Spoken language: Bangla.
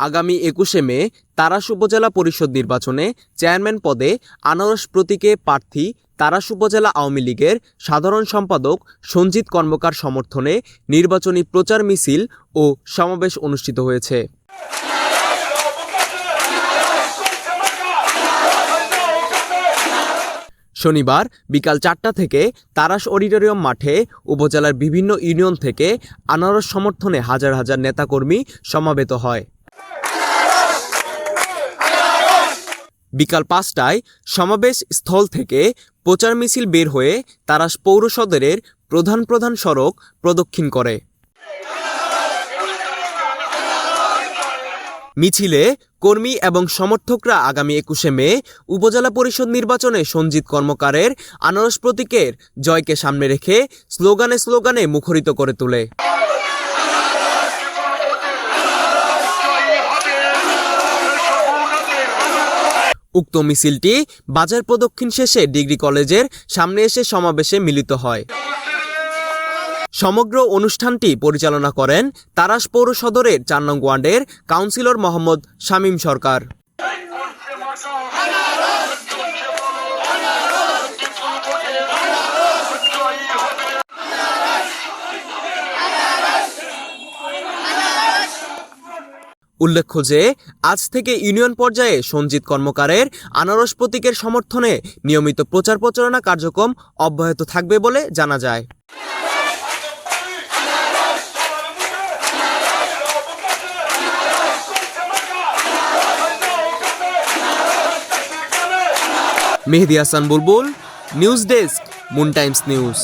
আগামী একুশে মে তারাস উপজেলা পরিষদ নির্বাচনে চেয়ারম্যান পদে আনারস প্রতীকে প্রার্থী তারাস উপজেলা আওয়ামী লীগের সাধারণ সম্পাদক সঞ্জিত কর্মকার সমর্থনে নির্বাচনী প্রচার মিছিল ও সমাবেশ অনুষ্ঠিত হয়েছে। শনিবার বিকাল চারটা থেকে তারাস অডিটোরিয়াম মাঠে উপজেলার বিভিন্ন ইউনিয়ন থেকে আনারস সমর্থনে হাজার হাজার নেতাকর্মী সমাবেত হয়। বিকাল পাঁচটায় সমাবেশ স্থল থেকে প্রচার মিছিল বের হয়ে তারা পৌর সদরের প্রধান প্রধান সড়ক প্রদক্ষিণ করে। মিছিলে কর্মী এবং সমর্থকরা আগামী একুশে মে উপজেলা পরিষদ নির্বাচনে সঞ্জিত কর্মকারের আনারস প্রতীকের জয়কে সামনে রেখে স্লোগানে স্লোগানে মুখরিত করে তোলে। উক্ত মিছিলটি বাজার প্রদক্ষিণ শেষে ডিগ্রি কলেজের সামনে এসে সমাবেশে মিলিত হয়। সমগ্র অনুষ্ঠানটি পরিচালনা করেন তারাস পৌর সদরের চার নং ওয়ার্ডের কাউন্সিলর মোহাম্মদ শামীম সরকার। উল্লেখ্য যে, আজ থেকে ইউনিয়ন পর্যায়ে সঞ্জিত কর্মকারের আনারস প্রতীকের সমর্থনে নিয়মিত প্রচার প্রচারণা কার্যক্রম অব্যাহত থাকবে বলে জানা যায়। Mehedi Hasan Bulbul, news desk, Moon Times News.